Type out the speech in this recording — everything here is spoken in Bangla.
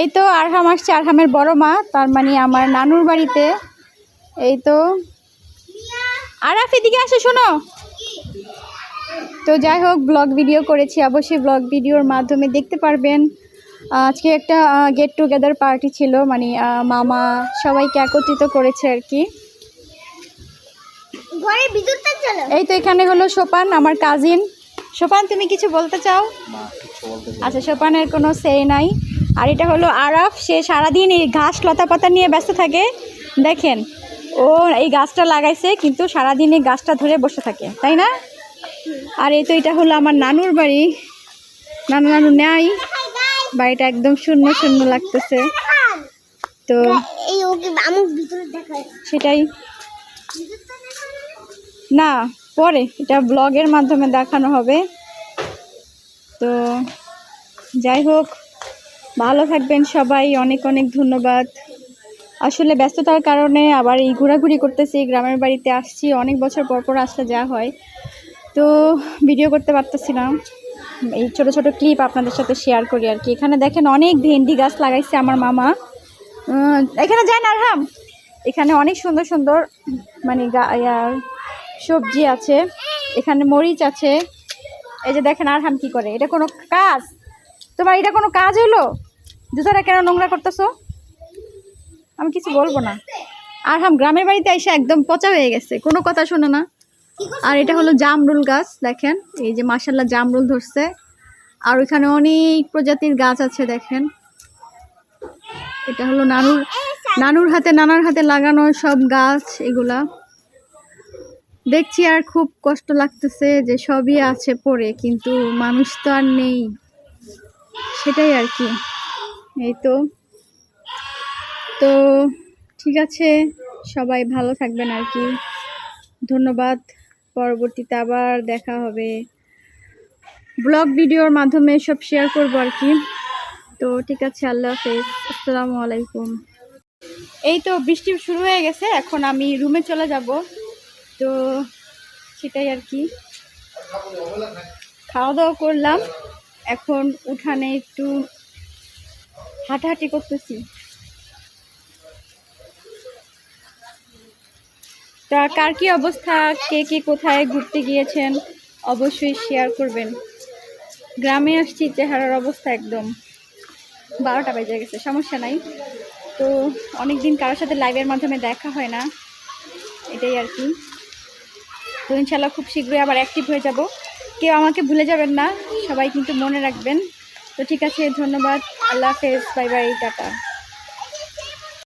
এই তো আরহাম আসছে আরহামের বড় মা তার মানে আমার নানুর বাড়িতে। এই তো। আরাফ এদিকে আসো শোনো। তো যাই হোক ব্লগ ভিডিও করেছি। অবশ্যই ব্লগ ভিডিওর মাধ্যমে দেখতে পারবেন। আজকে একটা গেট টুগেদার পার্টি ছিল মানে মামা সবাইকে একত্রিত করেছে আর কি। ঘরের ভিতরটা চলো এই তো এখানে হলো সোপান আমার কাজিন সোপান তুমি কিছু বলতে চাও। আচ্ছা সোপানের কোনো সেই নাই। আর এটা হলো আরাফ, সে সারাদিন এই ঘাস লতা পাতা নিয়ে ব্যস্ত থাকে। দেখেন, ও এই গাছটা লাগাইছে, কিন্তু সারাদিন এই গাছটা ধরে বসে থাকে, তাই না? আর এই তো এটা হলো আমার নানুর বাড়ি। নানু নানু নেয় বাড়িটা একদম শূন্য শূন্য লাগতেছে। তো সেটাই। না, পরে। এটা ব্লগের মাধ্যমে দেখানো হবে। তো যাই হোক। ভালো থাকবেন সবাই, অনেক অনেক ধন্যবাদ। আসলে ব্যস্ততার কারণে আবার এই ঘোরাঘুরি করতেছি, গ্রামের বাড়িতে আসছি, অনেক বছর পর পর আসলে যা হয়। তো ভিডিও করতে পারতেছি না। এই ছোট ছোট ক্লিপ আপনাদের সাথে শেয়ার করি আর কি। এখানে দেখেন অনেক ভেন্ডি গাছ লাগাইছে আমার মামা। এখানে যান, আরহাম। এখানে অনেক সুন্দর সুন্দর মানে সবজি আছে। এখানে মরিচ আছে। এই যে দেখেন আরহাম কী করে। এটা কোনো কাজ? তোমার এটা কোনো কাজ হলো? জুতাটা কেন নোংরা করতেছো? আমি কিছু বলব না। আরহাম, গ্রামের বাড়িতে এসে একদম পচা হয়ে গেছে। কোনো কথা শোনে না। আর এটা হলো জামরুল গাছ, দেখেন। এই যে মাসাল্লাহ জামরুল ধরছে। আর ওইখানে অনেক প্রজাতির গাছ আছে, দেখেন। এটা হলো নানুর নানুর হাতে, নানার হাতে লাগানো সব গাছ এগুলা। দেখছি আর খুব কষ্ট লাগতেছে যে সবই আছে পড়ে কিন্তু মানুষ তো আর নেই। সেটাই আর কি। এই তো। তো ঠিক আছে, সবাই ভালো থাকবেন আর কি। ধন্যবাদ, পরবর্তীতে আবার দেখা হবে। ব্লগ ভিডিওর মাধ্যমে সব শেয়ার করব আর কি। তো ঠিক আছে, আল্লাহ হাফেজ, আসসালামু আলাইকুম। এই তো বৃষ্টি শুরু হয়ে গেছে, এখন আমি রুমে চলে যাব। তো সেটাই আর কি। খাওয়া দাওয়া করলাম, এখন উঠানে একটু হাঁটাহাঁটি করতেছি। তা কার কি অবস্থা? কে কে কোথায় ঘুরতে গিয়েছেন? অবশ্যই শেয়ার করবেন। গ্রামে আসছি, চেহারার অবস্থা একদম। বারোটা বেজে গেছে, সমস্যা নাই। তো অনেক দিন কারোর সাথে লাইভের মাধ্যমে দেখা হয় না। এটাই আর কি। তো ইনশাল্লাহ খুব শীঘ্রই আবার অ্যাক্টিভ হয়ে যাব। কেউ আমাকে ভুলে যাবেন না, সবাই কিন্তু মনে রাখবেন। তো ঠিক আছে ধন্যবাদ। আল্লাহ হাফেজ বাই বাই টাটা।